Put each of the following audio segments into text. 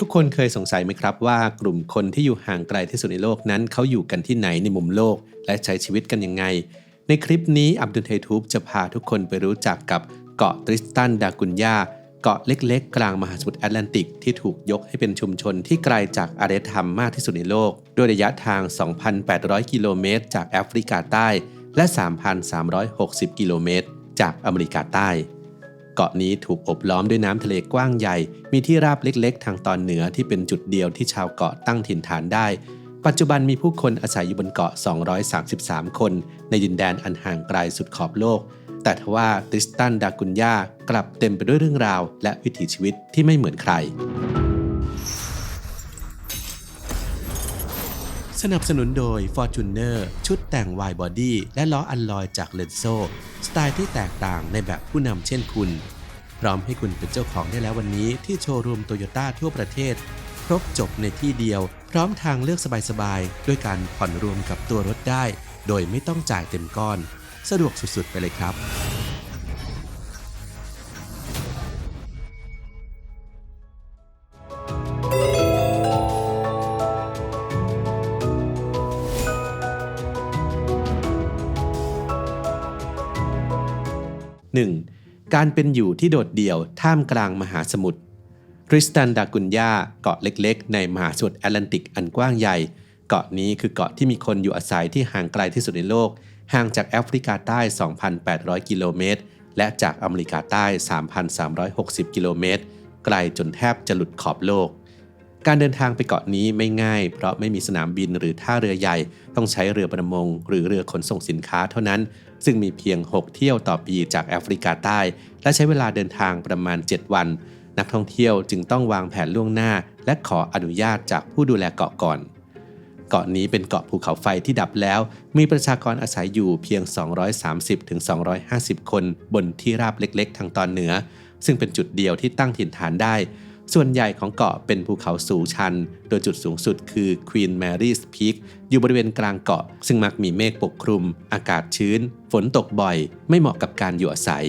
ทุกคนเคยสงสัยไหมครับว่ากลุ่มคนที่อยู่ห่างไกลที่สุดในโลกนั้นเขาอยู่กันที่ไหนในมุมโลก และใช้ชีวิตกันยังไง ในคลิปนี้อับดุลไททูบจะพาทุกคนไปรู้จักกับเกาะทริสตันดากุนยาเกาะเล็กๆ กลางมหาสมุทรแอตแลนติกที่ถูกยกให้เป็นชุมชนที่ไกลจากอารยธรรมมากที่สุดในโลก ด้วยระยะทาง 2,800 กิโลเมตร จากแอฟริกาใต้ และ 3,360 กิโลเมตร จากอเมริกาใต้ กาะนี้ถูกอบล้อมด้วยน้ำทะเลกว้างใหญ่ มีที่ราบเล็กๆ ทางตอนเหนือที่เป็นจุดเดียวที่ชาวเกาะตั้งถิ่นฐานได้ ปัจจุบันมีผู้คนอาศัยอยู่บนเกาะ 233 คน ในดินแดนอันห่างไกลสุดขอบโลก แต่ทว่าติสตันดากุนยากลับเต็มไปด้วยเรื่องราว และวิถีชีวิตที่ไม่เหมือนใคร สนับสนุนโดย Fortuner ชุดแต่ง Wide Body และล้ออัลลอยจากเลนโซสไตล์ที่แตกต่างในแบบผู้นำเช่นคุณ พร้อมให้คุณเป็นเจ้าของได้แล้ววันนี้ที่โชว์รูมโตโยต้าทั่วประเทศ ครบจบในที่เดียว พร้อมทางเลือกสบายๆ ด้วยการผ่อนรวมกับตัวรถได้ โดยไม่ต้องจ่ายเต็มก้อน สะดวกสุดๆไปเลยครับ 1. การเป็นอยู่ที่โดดเดี่ยวท่ามกลางมหาสมุทรทริสตันดากุนยาเกาะเล็กๆ ในมหาสมุทรแอตแลนติกอันกว้างใหญ่ เกาะนี้คือเกาะที่มีคนอยู่อาศัยที่ห่างไกลที่สุดในโลก ห่างจากแอฟริกาใต้ 2,800 กิโลเมตร และจากอเมริกาใต้ 3,360 กิโลเมตร ไกลจนแทบจะหลุดขอบโลก การเดินทางไปเกาะนี้ไม่ง่าย เพราะไม่มีสนามบินหรือท่าเรือใหญ่ ต้องใช้เรือประมง หรือเรือขนส่งสินค้าเท่านั้น ซึ่งมีเพียง 6 เที่ยวต่อปีจากแอฟริกาใต้ และใช้เวลาเดินทางประมาณ 7 วัน นักท่องเที่ยวจึงต้องวางแผนล่วงหน้า และขออนุญาตจากผู้ดูแลเกาะก่อน เกาะนี้เป็นเกาะภูเขาไฟที่ดับแล้ว มีประชากรอาศัยอยู่เพียง 230-250 คน บนที่ราบเล็ก ๆ ทางตอนเหนือ ซึ่งเป็นจุดเดียวที่ตั้งถิ่นฐานได้ ส่วนใหญ่ของเกาะเป็นภูเขาสูงชัน โดยจุดสูงสุดคือ Queen Mary's Peak อยู่บริเวณกลางเกาะ ซึ่งมักมีเมฆปกคลุม อากาศชื้น ฝนตกบ่อย ไม่เหมาะกับการอยู่อาศัย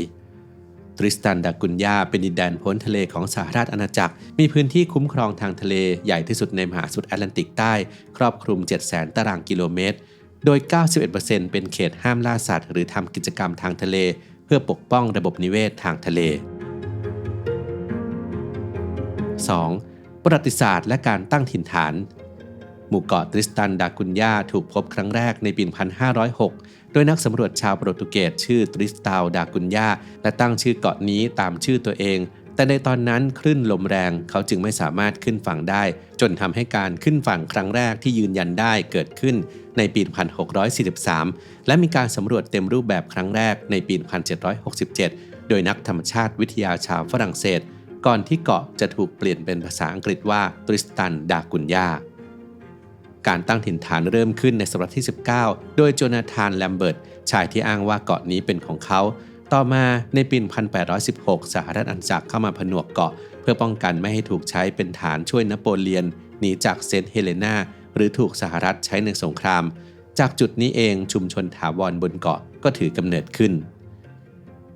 ทริสตันดากุนยาเป็นดินแดนพ้นทะเลของสหราชอาณาจักร มีพื้นที่คุ้มครองทางทะเลใหญ่ที่สุดในมหาสมุทรแอตแลนติกใต้ ครอบคลุม 700,000 ตารางกิโลเมตร โดย 91%เป็นเขตห้ามล่าสัตว์ หรือทำกิจกรรมทางทะเล เพื่อปกป้องระบบนิเวศทางทะเล 2. ประวัติศาสตร์และการตั้งถิ่นฐาน หมู่เกาะทริสตันดากุนยาถูกพบครั้งแรกในปี 1506 โดยนักสำรวจชาวโปรตุเกสชื่อทริสตาวดากุนยาและตั้งชื่อเกาะนี้ตามชื่อตัวเอง แต่ในตอนนั้นคลื่นลมแรงเขาจึงไม่สามารถขึ้นฝั่งได้ จนทำให้การขึ้นฝั่งครั้งแรกที่ยืนยันได้เกิดขึ้นในปี 1643 และมีการสำรวจเต็มรูปแบบครั้งแรกในปี 1767 โดยนักธรรมชาติวิทยาชาวฝรั่งเศส ก่อนที่เกาะจะถูกเปลี่ยนเป็นภาษาอังกฤษว่าทริสตันดากุนยาการตั้งถิ่นฐานเริ่มขึ้นในศตวรรษที่ 19 โดยโจนาธานแลมเบิร์ตชายที่อ้างว่าเกาะนี้เป็นของเขา ต่อมาในปี 1816 สหรัฐอาณาจักเข้ามาผนวกเกาะ เพื่อป้องกันไม่ให้ถูกใช้เป็นฐานช่วยนโปเลียนหนีจากเซนต์เฮเลนาหรือถูกสหรัฐใช้ในสงคราม จากจุดนี้เองชุมชนถาวรบนเกาะก็ถือกำเนิดขึ้น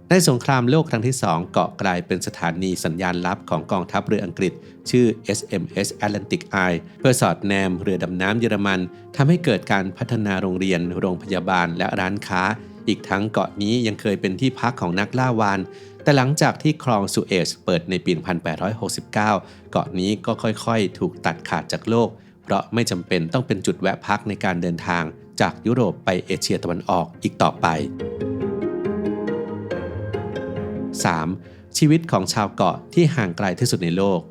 ในสงครามโลกครั้งที่2เกาะกลายเป็นสถานีสัญญาณลับของกองทัพเรืออังกฤษ ชื่อ SMS Atlantic Eye เพื่อสอดแนมเรือดำน้ำเยอรมันทำให้เกิดการพัฒนาโรงเรียน โรงพยาบาลและร้านค้า อีกทั้งเกาะนี้ยังเคยเป็นที่พักของนักล่าวาน แต่หลังจากที่คลองสุเอซเปิดในปี 1869 เกาะนี้ก็ค่อยๆ ถูกตัดขาดจากโลก เพราะไม่จำเป็นต้องเป็นจุดแวะพักในการเดินทางจากยุโรปไปเอเชียตะวันออกอีกต่อไป 3. ชีวิตของชาวเกาะที่ห่างไกลที่สุดในโลก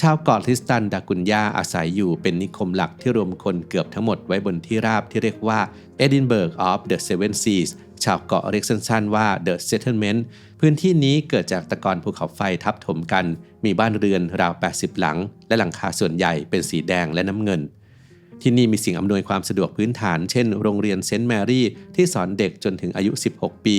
ชาวเกาะทิสตันดากุนยาอาศัยอยู่เป็นนิคมหลักที่รวมคนเกือบทั้งหมดไว้บนที่ราบที่เรียกว่า Edinburgh of the Seven Seas ชาวเกาะเรียกสั้นๆว่า The Settlement พื้นที่นี้เกิดจากตะกอนภูเขาไฟทับถมกัน มีบ้านเรือนราว 80 หลัง และหลังคาส่วนใหญ่เป็นสีแดงและน้ำเงิน ที่นี่มีสิ่งอำนวยความสะดวกพื้นฐาน เช่น โรงเรียนเซนต์แมรี่ที่สอนเด็กจนถึงอายุ 16 ปี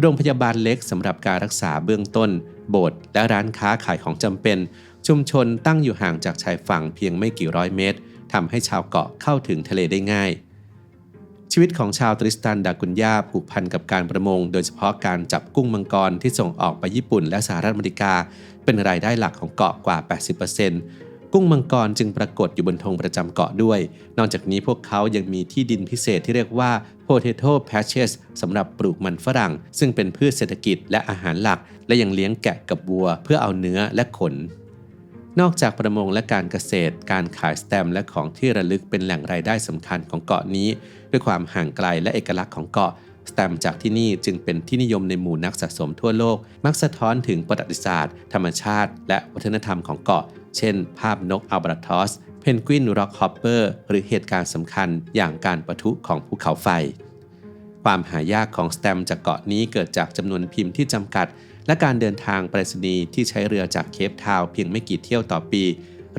โรงพยาบาลเล็กสำหรับการรักษาเบื้องต้น โบสถ์และร้านค้าขายของจำเป็น ชุมชนตั้งอยู่ห่างจากชายฝั่งเพียงไม่กี่ร้อยเมตรทำให้ชาวเกาะเข้าถึงทะเลได้ง่าย ชีวิตของชาวตริสตันดากุนยาผูกพันกับการประมง โดยเฉพาะการจับกุ้งมังกรที่ส่งออกไปญี่ปุ่นและสหรัฐอเมริกา เป็นรายได้หลักของเกาะกว่า 80% กุ้งมังกรจึงปรากฏอยู่บนธงประจำเกาะด้วย นอกจากนี้พวกเขายังมีที่ดินพิเศษที่เรียกว่า potato patches สำหรับปลูกมันฝรั่ง ซึ่งเป็นพืชเศรษฐกิจและอาหารหลัก และยังเลี้ยงแกะกับวัว เพื่อเอาเนื้อและขน นอกจากประมงและการเกษตร การขายสแตมและของที่ระลึกเป็นแหล่งรายได้สำคัญของเกาะนี้ ด้วยความห่างไกลและเอกลักษณ์ของเกาะสแตมจากที่นี่จึงเป็นที่นิยมในหมู่นักสะสมทั่วโลก มักสะท้อนถึงประวัติศาสตร์ ธรรมชาติ และวัฒนธรรมของเกาะ เช่น ภาพนกอัลบราทอส เพนกวินร็อกฮอปเปอร์ หรือเหตุการณ์สำคัญอย่างการประทุของภูเขาไฟ ความหายากของสแตมจากเกาะนี้เกิดจากจำนวนพิมพ์ที่จำกัด และการเดินทางไปรษณีย์ที่ใช้เรือจากเคปทาวเพียงไม่กี่เที่ยวต่อปี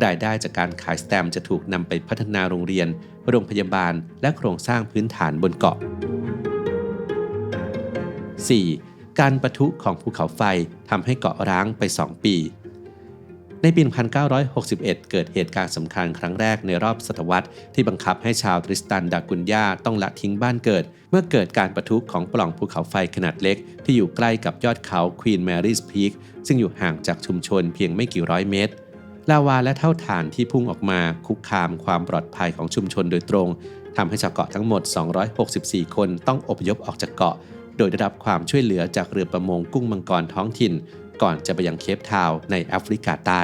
รายได้จากการขายสแตมจะถูกนำไปพัฒนาโรงเรียน โรงพยาบาล และโครงสร้างพื้นฐานบนเกาะ 4. การประทุของภูเขาไฟทำให้เกาะร้างไป 2 ปี ในปี 1961 เกิดเหตุการณ์สำคัญครั้งแรกในรอบศตวรรษที่บังคับให้ชาวทริสตันดากุนยาต้องละทิ้งบ้านเกิด เมื่อเกิดการประทุของปล่องภูเขาไฟขนาดเล็ก ที่อยู่ใกล้กับยอดเขาควีนแมรี่สพีคซึ่งอยู่ห่างจากชุมชนเพียงไม่กี่ร้อยเมตร ลาวาและเท่าฐานที่พุ่งออกมาคุกคามความปลอดภัยของชุมชนโดยตรงทำให้ชาวเกาะทั้งหมด 264 คนต้องอพยพออกจากเกาะ โดยได้รับความช่วยเหลือจากเรือประมงกุ้งมังกรท้องถิ่น ก่อนจะไปยังเคปทาวน์ในแอฟริกาใต้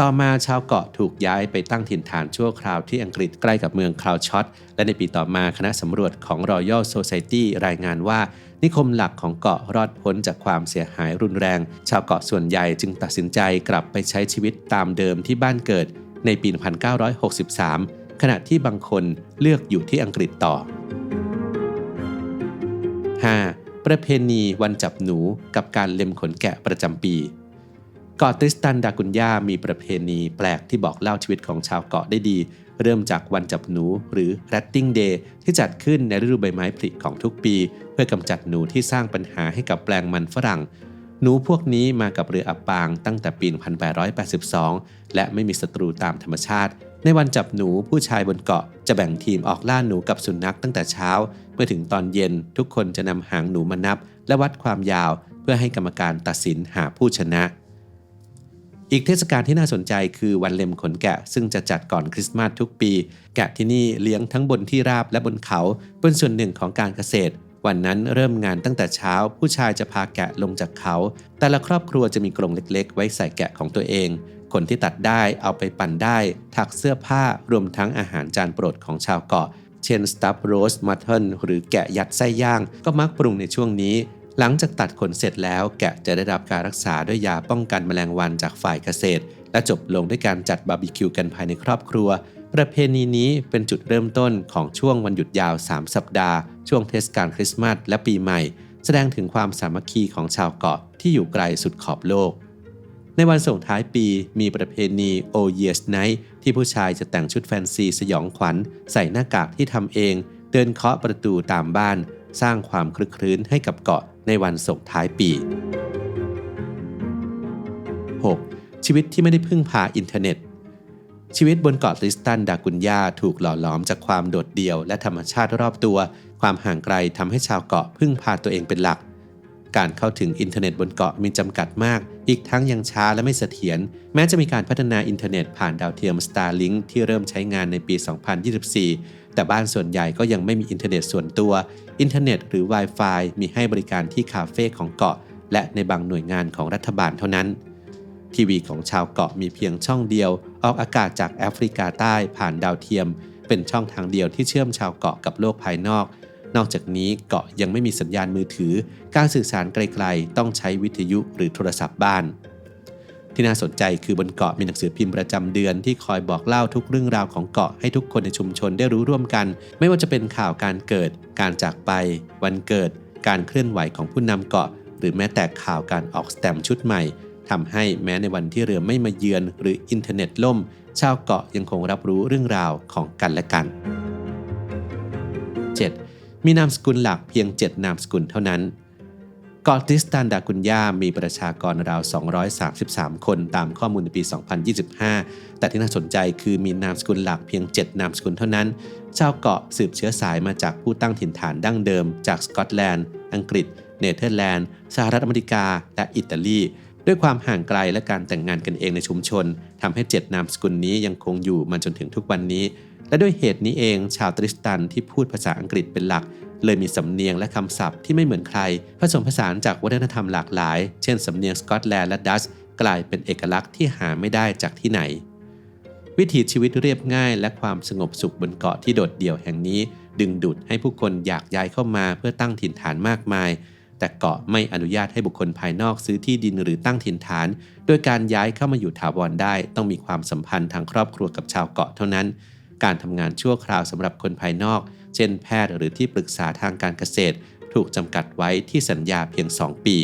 ต่อมาชาวเกาะถูกย้ายไปตั้งถิ่นฐานชั่วคราวที่อังกฤษใกล้กับเมืองคลาวช็อต และในปีต่อมาคณะสำรวจของ Royal Society รายงานว่า นิคมหลักของเกาะรอดพ้นจากความเสียหายรุนแรง ชาวเกาะส่วนใหญ่จึงตัดสินใจกลับไปใช้ชีวิตตามเดิมที่บ้านเกิด ในปี 1963 ขณะที่บางคนเลือกอยู่ที่อังกฤษต่อ 5. ประเพณีวันจับหนูกับการเล็มขนแกะประจำปีเกาะตริสตันดากุนยามีประเพณีแปลกที่บอกเล่าชีวิตของชาวเกาะได้ดี เริ่มจากวันจับหนูหรือ Ratting Day ที่จัดขึ้นในฤดูใบไม้ผลิของทุกปี เพื่อกำจัดหนูที่สร้างปัญหาให้กับแปลงมันฝรั่ง หนูพวกนี้มากับเรืออับปางตั้งแต่ปี 1882 และไม่มีศัตรูตามธรรมชาติ ในวันจับหนูผู้ชายบนเกาะจะแบ่งทีมออกล่าหนูกับสุนัขตั้งแต่เช้า เมื่อถึงตอนเย็นทุกคนจะนำหางหนูมานับ และวัดความยาว เพื่อให้กรรมการตัดสินหาผู้ชนะ อีกเทศกาลที่น่าสนใจคือวันเล็มขนแกะ ซึ่งจะจัดก่อนคริสต์มาสทุกปี แกะที่นี่เลี้ยงทั้งบนที่ราบและบนเขาเป็นส่วนหนึ่งของการเกษตรวันนั้นเริ่มงานตั้งแต่เช้า ผู้ชายจะพาแกะลงจากเขา แต่ละครอบครัวจะมีกรงเล็กๆ ไว้ใส่แกะของตัวเอง คนที่ตัดได้เอาไปปั่นได้ ถักเสื้อผ้ารวมทั้งอาหารจานโปรดของชาวเกาะ เช่นสตับโรสมัทเทิลหรือแกะยัดไส้ย่าง ก็มักปรุงในช่วงนี้ หลังจากตัดขนเสร็จแล้วแกะจะได้รับการรักษาด้วยยาป้องกันแมลงวันจากฝ่ายเกษตร และจบลงด้วยการจัดบาร์บีคิวกันภายในครอบครัว ประเพณีนี้เป็นจุดเริ่มต้นของช่วงวันหยุดยาว 3 สัปดาห์ ช่วงเทศกาลคริสต์มาสและปีใหม่ แสดงถึงความสามัคคีของชาวเกาะที่อยู่ไกลสุดขอบโลก ในวันส่งท้ายปีมีประเพณี O Year's Night ที่ผู้ชายจะแต่งชุดแฟนซีสยองขวัญ ใส่หน้ากากที่ทำเอง เดินเคาะประตูตามบ้าน สร้างความคลึกครื้นให้กับเกาะในวันส่งท้ายปี 6. ชีวิตที่ไม่ได้พึ่งพาอินเทอร์เน็ต ชีวิตบนเกาะตริสตันดากุนยาถูกหล่อหลอมจากความโดดเดี่ยวและธรรมชาติรอบตัว ความห่างไกลทำให้ชาวเกาะพึ่งพาตัวเองเป็นหลัก การเข้าถึงอินเทอร์เน็ตบนเกาะมีจำกัดมาก อีกทั้งยังช้าและไม่เสถียร แม้จะมีการพัฒนาอินเทอร์เน็ตผ่านดาวเทียม Starlink ที่เริ่มใช้งานในปี 2024 แต่บ้านส่วนใหญ่ก็ยังไม่มีอินเทอร์เน็ตส่วนตัว อินเทอร์เน็ตหรือ Wi-Fi มีให้บริการที่คาเฟ่ของเกาะ และในบางหน่วยงานของรัฐบาลเท่านั้น ทีวีของชาวเกาะมีเพียงช่องเดียว ออกอากาศจากแอฟริกาใต้ผ่านดาวเทียม เป็นช่องทางเดียวที่เชื่อมชาวเกาะกับโลกภายนอก นอกจากนี้เกาะยังไม่มีสัญญาณมือถือ การสื่อสารไกลๆ ต้องใช้วิทยุหรือโทรศัพท์บ้าน ที่น่าสนใจคือบนเกาะมีหนังสือพิมพ์ประจำเดือนที่คอยบอกเล่าทุกเรื่องราวของเกาะให้ทุกคนในชุมชนได้รู้ร่วมกัน ไม่ว่าจะเป็นข่าวการเกิด การจากไป วันเกิด การเคลื่อนไหวของผู้นำเกาะ หรือแม้แต่ข่าวการออกสแตมชุดใหม่ทำให้แม้ในวันที่เรือไม่มาเยือน หรืออินเทอร์เน็ตล่ม ชาวเกาะยังคงรับรู้เรื่องราวของกันและกัน 7. มีนามสกุลหลักเพียง 7 นามสกุลเท่านั้นเกาะทริสตันดากุนยามีประชากรราว 233 คนตามข้อมูลในปี 2025 แต่ที่น่าสนใจคือมีนามสกุลหลักเพียง 7 นามสกุลเท่านั้น ชาวเกาะสืบเชื้อสายมาจากผู้ตั้งถิ่นฐานดั้งเดิม จากสกอตแลนด์ อังกฤษ เนเธอร์แลนด์ สหรัฐอเมริกา และอิตาลี ด้วยความห่างไกลและการแต่งงานกันเองในชุมชนทำให้ 7 นามสกุลนี้ยังคงอยู่มาจนถึงทุกวันนี้ และด้วยเหตุนี้เองชาวตริสตันที่พูดภาษาอังกฤษเป็นหลัก เลยมีสำเนียงและคำศัพท์ที่ไม่เหมือนใคร ผสมผสานจากวัฒนธรรมหลากหลาย เช่นสำเนียงสกอตแลนด์และดัชกลายเป็นเอกลักษณ์ที่หาไม่ได้จากที่ไหน วิถีชีวิตเรียบง่าย และความสงบสุขบนเกาะที่โดดเดี่ยวแห่งนี้ ดึงดูดให้ผู้คนอยากย้ายเข้ามาเพื่อตั้งถิ่นฐานมากมาย แต่เกาะไม่อนุญาตให้บุคคลภายนอกซื้อที่ดินหรือตั้งถิ่นฐาน โดยการย้ายเข้ามาอยู่ถาวรได้ ต้องมีความสัมพันธ์ทางครอบครัวกับชาวเกาะเท่านั้น การทำงานชั่วคราวสำหรับคนภายนอก เช่นแพทย์หรือที่ปรึกษาทางการเกษตร ถูกจำกัดไว้ที่สัญญาเพียง 2 ปี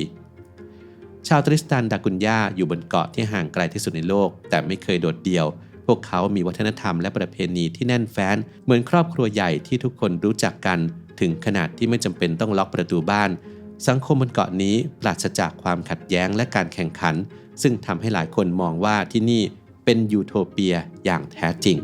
ชาวตริสตันดากุนยาอยู่บนเกาะที่ห่างไกลที่สุดในโลก แต่ไม่เคยโดดเดี่ยว พวกเขามีวัฒนธรรมและประเพณีที่แน่นแฟ้น เหมือนครอบครัวใหญ่ที่ทุกคนรู้จักกัน ถึงขนาดที่ไม่จำเป็นต้องล็อกประตูบ้าน สังคมบนเกาะนี้ปราศจากความขัดแย้งและการแข่งขัน ซึ่งทำให้หลายคนมองว่าที่นี่เป็นยูโทเปียอย่างแท้จริง